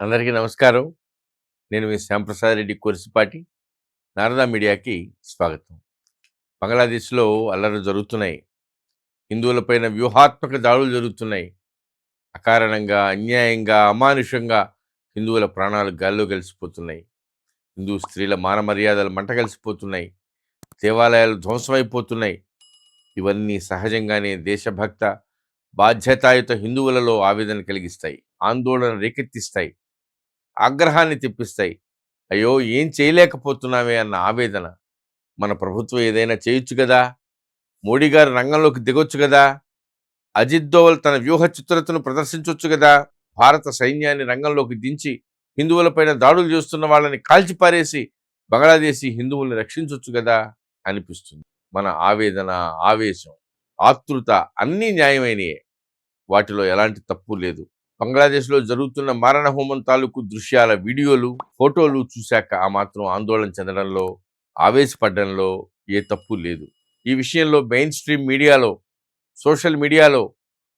అందరికీ నమస్కారం. నేను మీ శ్యాంప్రసాద్ రెడ్డి కొరిసిపాటి. నారదా మీడియాకి స్వాగతం. బంగ్లాదేశ్లో అల్లర్లు జరుగుతున్నాయి. హిందువులపైన వ్యూహాత్మక దాడులు జరుగుతున్నాయి. అకారణంగా అన్యాయంగా అమానుషంగా హిందువుల ప్రాణాలు గాల్లో కలిసిపోతున్నాయి హిందూ స్త్రీల మానమర్యాదలు మంట కలిసిపోతున్నాయి. దేవాలయాలు ధ్వంసమైపోతున్నాయి. ఇవన్నీ సహజంగానే దేశభక్త బాధ్యతాయుత హిందువులలో ఆవేదన కలిగిస్తాయి. ఆందోళన రేకెత్తిస్తాయి. ఆగ్రహాన్ని తెప్పిస్తాయి. అయ్యో! ఏం చేయలేకపోతున్నామే అన్న ఆవేదన. మన ప్రభుత్వం ఏదైనా చేయొచ్చు కదా? మోడీ గారు రంగంలోకి దిగొచ్చు కదా? అజిత్ దోవల్ తన వ్యూహ చిత్రతను ప్రదర్శించవచ్చు కదా? భారత సైన్యాన్ని రంగంలోకి దించి హిందువులపైన దాడులు చేస్తున్న వాళ్ళని కాల్చిపారేసి బంగ్లాదేశీ హిందువుల్ని రక్షించవచ్చు కదా? అనిపిస్తుంది. మన ఆవేదన ఆవేశం ఆతృత అన్నీ న్యాయమైనయే. వాటిలో ఎలాంటి తప్పు లేదు. బంగ్లాదేశ్లో జరుగుతున్న మారణ హోమం తాలూకు దృశ్యాల వీడియోలు ఫోటోలు చూశాక ఆ మాత్రం ఆందోళన చెందడంలో ఆవేశపడడంలో ఏ తప్పు లేదు. ఈ విషయంలో మెయిన్ స్ట్రీమ్ మీడియాలో సోషల్ మీడియాలో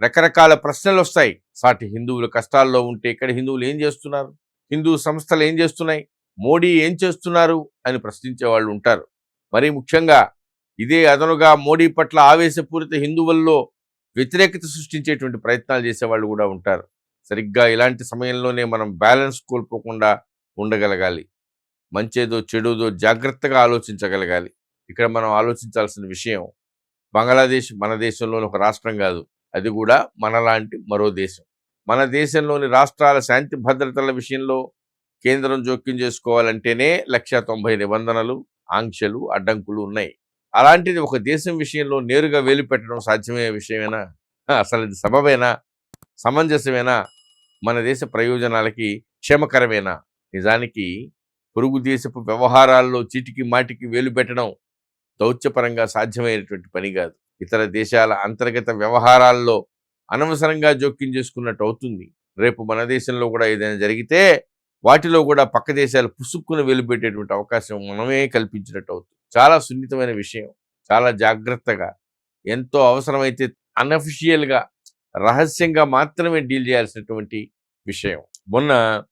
రకరకాల ప్రశ్నలు వస్తాయి. సాటి హిందువులు కష్టాల్లో ఉంటే ఇక్కడ హిందువులు ఏం చేస్తున్నారు? హిందూ సంస్థలు ఏం చేస్తున్నాయి? మోడీ ఏం చేస్తున్నారు? అని ప్రశ్నించే వాళ్ళు ఉంటారు. మరి ముఖ్యంగా ఇదే అదనుగా మోడీ పట్ల ఆవేశపూరిత హిందువుల్లో వ్యతిరేకత సృష్టించేటువంటి ప్రయత్నాలు చేసేవాళ్ళు కూడా ఉంటారు. సరిగ్గా ఇలాంటి సమయంలోనే మనం బ్యాలెన్స్ కోల్పోకుండా ఉండగలగాలి. మంచేదో చెడుదో జాగ్రత్తగా ఆలోచించగలగాలి. ఇక్కడ మనం ఆలోచించాల్సిన విషయం బంగ్లాదేశ్ మన దేశంలోని ఒక రాష్ట్రం కాదు. అది కూడా మనలాంటి మరో దేశం. మన దేశంలోని రాష్ట్రాల శాంతి భద్రతల విషయంలో కేంద్రం జోక్యం చేసుకోవాలంటేనే లక్ష తొంభై నిబంధనలు ఆంక్షలు అడ్డంకులు ఉన్నాయి. అలాంటిది ఒక దేశం విషయంలో నేరుగా వేలు పెట్టడం సాధ్యమయ్యే విషయమేనా? అసలు ఇది సబబేనా? సమంజసమేనా? మన దేశ ప్రయోజనాలకి క్షేమకరమేనా? నిజానికి పొరుగు దేశపు వ్యవహారాల్లో చీటికి మాటికి వేలు పెట్టడం దౌత్యపరంగా సాధ్యమైనటువంటి పని కాదు. ఇతర దేశాల అంతర్గత వ్యవహారాల్లో అనవసరంగా జోక్యం చేసుకున్నట్టు అవుతుంది. రేపు మన దేశంలో కూడా ఏదైనా జరిగితే వాటిలో కూడా పక్క దేశాలు పుసుక్కుని వెలుపెట్టేటువంటి అవకాశం మనమే కల్పించినట్టు అవుతుంది. చాలా సున్నితమైన విషయం. చాలా జాగ్రత్తగా ఎంతో అవసరమైతే అన్అఫిషియల్గా రహస్యంగా మాత్రమే డీల్ చేయాల్సినటువంటి విషయం. మొన్న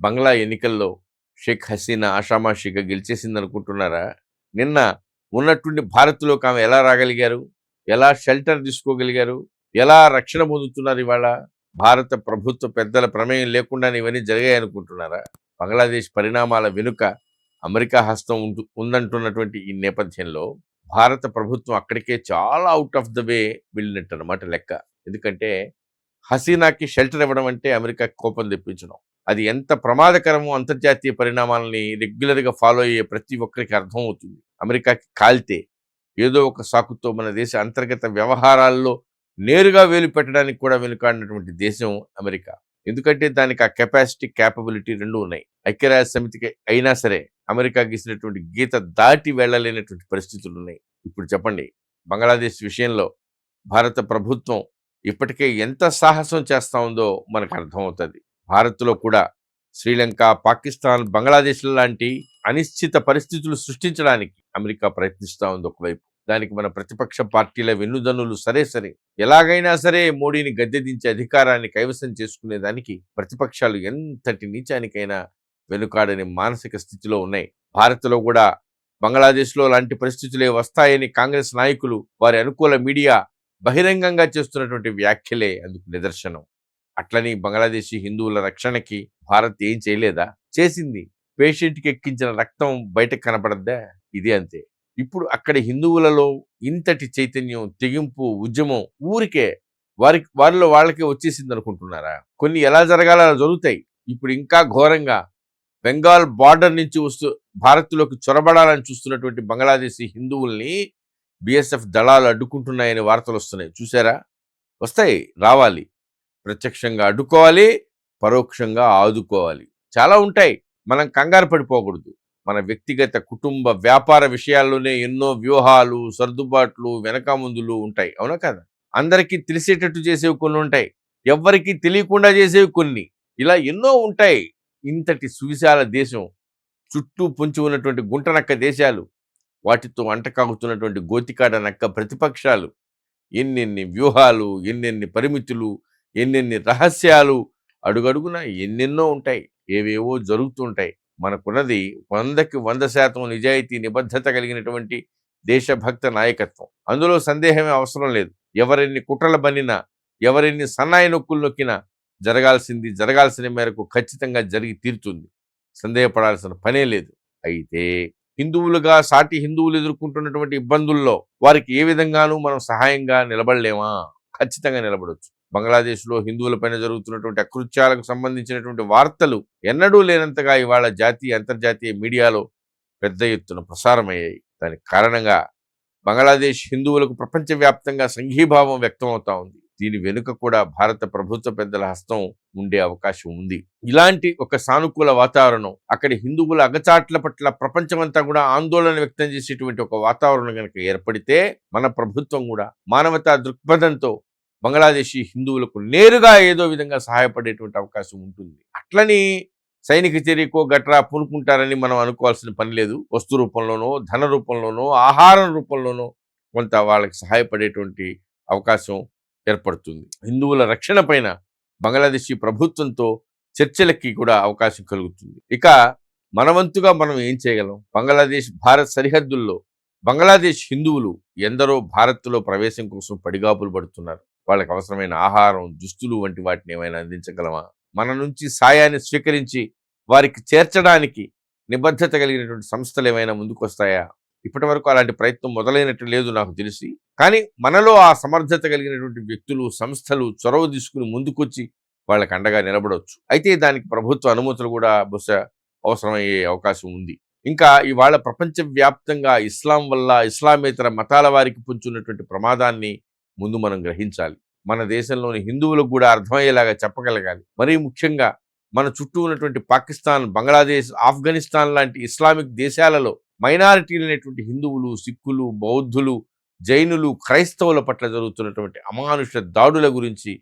బంగ్లా ఎన్నికల్లో షేక్ హసీనా ఆషామాషిగా గెలిచేసింది అనుకుంటున్నారా నిన్న ఉన్నటువంటి భారత్లోకి ఆమె ఎలా రాగలిగారు? ఎలా షెల్టర్ తీసుకోగలిగారు? ఎలా రక్షణ పొందుతున్నారు ఇవాళ? భారత ప్రభుత్వ పెద్దల ప్రమేయం లేకుండానే ఇవన్నీ జరిగాయి అనుకుంటున్నారా బంగ్లాదేశ్ పరిణామాల వెనుక అమెరికా హస్తం ఉంటు- ఉందంటున్నటువంటి ఈ నేపథ్యంలో భారత ప్రభుత్వం అక్కడికే చాలా అవుట్ ఆఫ్ ద వే వెళ్ళినట్టు అనమాట లెక్క. ఎందుకంటే హసీనాకి షెల్టర్ ఇవ్వడం అంటే అమెరికా కోపం తెప్పించడం. అది ఎంత ప్రమాదకరమో అంతర్జాతీయ పరిణామాలని రెగ్యులర్గా ఫాలో అయ్యే ప్రతి ఒక్కరికి అర్థమవుతుంది. అమెరికాకి కాల్తే ఏదో ఒక సాకుతో మన దేశ అంతర్గత వ్యవహారాల్లో నేరుగా వేలు పెట్టడానికి కూడా వెనుకాడినటువంటి దేశం అమెరికా. ఎందుకంటే దానికి ఆ కెపాసిటీ క్యాపబిలిటీ రెండు ఉన్నాయి. ఐక్యరాజ్య సమితికి అయినా సరే అమెరికా గీసినటువంటి గీత దాటి వెళ్ళలేనటువంటి పరిస్థితులు ఉన్నాయి ఇప్పుడు చెప్పండి బంగ్లాదేశ్ విషయంలో భారత ప్రభుత్వం ఇప్పటికే ఎంత సాహసం చేస్తా ఉందో మనకు అర్థమవుతుంది. భారత్లో కూడా శ్రీలంక పాకిస్తాన్ బంగ్లాదేశ్ లాంటి అనిశ్చిత పరిస్థితులు సృష్టించడానికి అమెరికా ప్రయత్నిస్తూ ఉంది ఒకవైపు. దానికి మన ప్రతిపక్ష పార్టీల వెన్నుదన్నులు సరే సరే. ఎలాగైనా సరే మోడీని గద్దెదించే అధికారాన్ని కైవసం చేసుకునేదానికి ప్రతిపక్షాలు ఎంతటి నీచానికైనా వెనుకాడని మానసిక స్థితిలో ఉన్నాయి. భారత్లో కూడా బంగ్లాదేశ్లో లాంటి పరిస్థితులే వస్తాయని కాంగ్రెస్ నాయకులు వారి అనుకూల మీడియా బహిరంగంగా చేస్తున్నటువంటి వ్యాఖ్యలే అందుకు నిదర్శనం. అట్లని బంగ్లాదేశీ హిందువుల రక్షణకి భారత్ ఏం చేయలేదా? చేసింది. పేషెంట్కి ఎక్కించిన రక్తం బయటకు కనపడద్దా? ఇది అంతే. ఇప్పుడు అక్కడి హిందువులలో ఇంతటి చైతన్యం తెగింపు ఉద్యమం ఊరికే వారికి వారిలో వాళ్ళకే వచ్చేసింది అనుకుంటున్నారా? కొన్ని ఎలా జరగాలో అలా జరుగుతాయి. ఇప్పుడు ఇంకా ఘోరంగా బెంగాల్ బార్డర్ నుంచి వస్తూ భారత్లోకి చొరబడాలని చూస్తున్నటువంటి బంగ్లాదేశీ హిందువుల్ని బిఎస్ఎఫ్ దళాలు అడ్డుకుంటున్నాయని వార్తలు వస్తున్నాయి. చూసారా వస్తాయి రావాలి. ప్రత్యక్షంగా అడ్డుకోవాలి పరోక్షంగా ఆదుకోవాలి. చాలా ఉంటాయి. మనం కంగారు పడిపోకూడదు. మన వ్యక్తిగత కుటుంబ వ్యాపార విషయాల్లోనే ఎన్నో వ్యూహాలు సర్దుబాట్లు వెనక ముందులు ఉంటాయి. అవునా కదా? అందరికీ తెలిసేటట్టు చేసేవి కొన్ని ఉంటాయి. ఎవ్వరికీ తెలియకుండా చేసేవి కొన్ని. ఇలా ఎన్నో ఉంటాయి. ఇంతటి సువిశాల దేశం చుట్టూ పొంచి ఉన్నటువంటి గుంటనక్క దేశాలు వాటితో అంటకాగుతున్నటువంటి గోతికాడ నక్క ప్రతిపక్షాలు. ఎన్నెన్ని వ్యూహాలు ఎన్నెన్ని పరిమితులు ఎన్నెన్ని రహస్యాలు అడుగడుగున ఎన్నెన్నో ఉంటాయి. ఏవేవో జరుగుతుంటాయి. మనకున్నది వందకి వంద శాతం నిజాయితీ నిబద్ధత కలిగినటువంటి దేశభక్త నాయకత్వం. అందులో సందేహమే అవసరం లేదు. ఎవరెన్ని కుట్రలు బన్నినా ఎవరెన్ని సన్నాయి నొక్కులు నొక్కినా జరగాల్సింది జరగాల్సిన మేరకు ఖచ్చితంగా జరిగి తీరుతుంది. సందేహపడాల్సిన పనే లేదు. అయితే హిందువులుగా సాటి హిందువులు ఎదుర్కొంటున్నటువంటి ఇబ్బందుల్లో వారికి ఏ విధంగానూ మనం సహాయంగా నిలబడలేమా? ఖచ్చితంగా నిలబడవచ్చు బంగ్లాదేశ్లో హిందువులపైన జరుగుతున్నటువంటి అకృత్యాలకు సంబంధించినటువంటి వార్తలు ఎన్నడూ లేనంతగా ఇవాళ జాతీయ అంతర్జాతీయ మీడియాలో పెద్ద ఎత్తున ప్రసారమయ్యాయి. దానికి కారణంగా బంగ్లాదేశ్ హిందువులకు ప్రపంచవ్యాప్తంగా సంఘీభావం వ్యక్తమవుతా ఉంది. దీని వెనుక కూడా భారత ప్రభుత్వ పెద్దల హస్తం ఉండే అవకాశం ఉంది. ఇలాంటి ఒక సానుకూల వాతావరణం అక్కడి హిందువుల అగచాట్ల పట్ల ప్రపంచమంతా కూడా ఆందోళన వ్యక్తం చేసేటువంటి ఒక వాతావరణం కనుక ఏర్పడితే మన ప్రభుత్వం కూడా మానవతా దృక్పథంతో బంగ్లాదేశీ హిందువులకు నేరుగా ఏదో విధంగా సహాయపడేటువంటి అవకాశం ఉంటుంది. అట్లని సైనిక చర్యకో గట్రా పూనుకుంటారని మనం అనుకోవాల్సిన పని లేదు. వస్తు రూపంలోనో ధన రూపంలోనో ఆహారం రూపంలోనో కొంత వాళ్ళకి సహాయపడేటువంటి అవకాశం ఏర్పడుతుంది. హిందువుల రక్షణ పైన బంగ్లాదేశీ ప్రభుత్వంతో చర్చలకి కూడా అవకాశం కలుగుతుంది. ఇక మనవంతుగా మనం ఏం చేయగలం? బంగ్లాదేశ్ భారత్ సరిహద్దుల్లో బంగ్లాదేశ్ హిందువులు ఎందరో భారత్లో ప్రవేశం కోసం పడిగాపులు పడుతున్నారు. వాళ్ళకి అవసరమైన ఆహారం దుస్తులు వంటి వాటిని ఏమైనా అందించగలమా? మన నుంచి సాయాన్ని స్వీకరించి వారికి చేర్చడానికి నిబద్ధత కలిగినటువంటి సంస్థలు ఏమైనా ముందుకొస్తాయా? ఇప్పటి వరకు అలాంటి ప్రయత్నం మొదలైనట్టు లేదు నాకు తెలిసి. కానీ మనలో ఆ సమర్థత కలిగినటువంటి వ్యక్తులు సంస్థలు చొరవ తీసుకుని ముందుకొచ్చి వాళ్ళకి అండగా నిలబడవచ్చు అయితే దానికి ప్రభుత్వ అనుమతులు కూడా బహుశా అవసరమయ్యే అవకాశం ఉంది. ఇంకా ఇవాళ ప్రపంచవ్యాప్తంగా ఇస్లాం వల్ల ఇస్లామేతర మతాల వారికి పుంచున్నటువంటి ప్రమాదాన్ని ముందు మనం గ్రహించాలి. మన దేశంలోని హిందువులకు కూడా అర్థమయ్యేలాగా చెప్పగలగాలి. మరీ ముఖ్యంగా మన చుట్టూ ఉన్నటువంటి పాకిస్తాన్ బంగ్లాదేశ్ ఆఫ్ఘనిస్తాన్ లాంటి ఇస్లామిక్ దేశాలలో మైనారిటీలైనటువంటి హిందువులు సిక్కులు బౌద్ధులు జైనులు క్రైస్తవుల పట్ల జరుగుతున్నటువంటి అమానుష దాడుల గురించి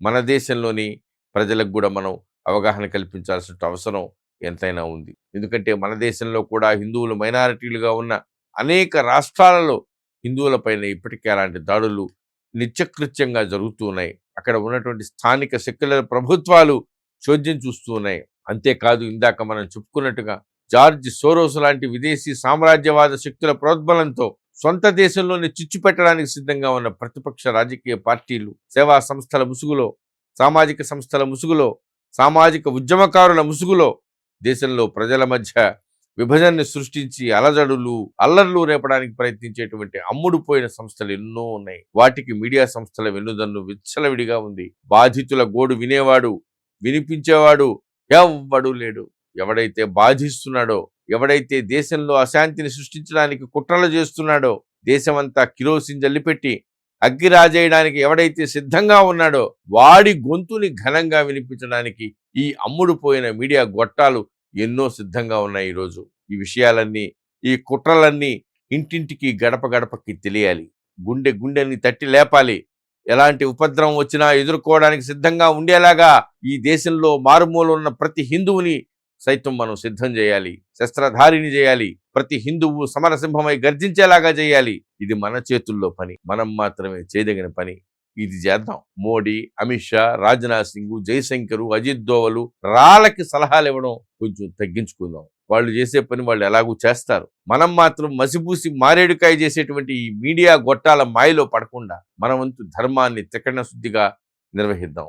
మన దేశంలోని ప్రజలకు కూడా మనం అవగాహన కల్పించాల్సిన అవసరం ఎంతైనా ఉంది. ఎందుకంటే మన దేశంలో కూడా హిందువులు మైనారిటీలుగా ఉన్న అనేక రాష్ట్రాలలో హిందువులపైన ఇప్పటికే అలాంటి దాడులు నిత్యకృత్యంగా జరుగుతూ ఉన్నాయి. అక్కడ ఉన్నటువంటి స్థానిక సెక్యులర్ ప్రభుత్వాలు చోద్యం చూస్తూ ఉన్నాయి. అంతేకాదు ఇందాక మనం చెప్పుకున్నట్టుగా జార్జ్ సోరోస్ లాంటి విదేశీ సామ్రాజ్యవాద శక్తుల ప్రోద్బలంతో సొంత దేశంలోనే చిచ్చు పెట్టడానికి సిద్ధంగా ఉన్న ప్రతిపక్ష రాజకీయ పార్టీలు సేవా సంస్థల ముసుగులో సామాజిక సంస్థల ముసుగులో సామాజిక ఉద్యమకారుల ముసుగులో దేశంలో ప్రజల మధ్య విభజనని సృష్టించి అలజడులు అల్లర్లు రేపడానికి ప్రయత్నించేటువంటి అమ్ముడుపోయిన సంస్థలు ఎన్నో ఉన్నాయి. వాటికి మీడియా సంస్థల వెన్నుదన్ను విచ్చలవిడిగా ఉంది. బాధితుల గోడు వినేవాడు వినిపించేవాడు ఎవ్వడు లేడు. ఎవడైతే బాధిస్తున్నాడో ఎవడైతే దేశంలో అశాంతిని సృష్టించడానికి కుట్రలు చేస్తున్నాడో దేశమంతా కిరోసిన్ జల్లిపెట్టి అగ్గి రాజేయడానికి ఎవడైతే సిద్ధంగా ఉన్నాడో వాడి గొంతుని ఘనంగా వినిపించడానికి ఈ అమ్ముడు పోయిన మీడియా గొట్టాలు ఎన్నో సిద్ధంగా ఉన్నాయి ఈరోజు ఈ విషయాలన్నీ ఈ కుట్రలన్నీ ఇంటింటికి గడప గడపకి తెలియాలి. గుండె గుండెని తట్టి లేపాలి. ఎలాంటి ఉపద్రవం వచ్చినా ఎదుర్కోవడానికి సిద్ధంగా ఉండేలాగా ఈ దేశంలో మారుమూల ఉన్న ప్రతి హిందువుని సైతం మనం సిద్ధం చేయాలి శస్త్రధారిని చేయాలి ప్రతి హిందువు సమరసింహమై గర్జించేలాగా చేయాలి. ఇది మన చేతుల్లో పని మనం మాత్రమే చేయదగిన పని. ఇది చేద్దాం. మోడీ అమిత్ షా రాజ్నాథ్ సింగ్ జయశంకర్ అజిత్ దోవలు రాళ్ళకి సలహాలు ఇవ్వడం కొంచెం తగ్గించుకుందాం. వాళ్ళు చేసే పని వాళ్ళు ఎలాగూ చేస్తారు. మనం మాత్రం మసిపూసి మారేడుకాయ చేసేటువంటి ఈ మీడియా గొట్టాల మాయలో పడకుండా మన వంతు ధర్మాన్ని త్రికరణ శుద్ధిగా నిర్వహిద్దాం.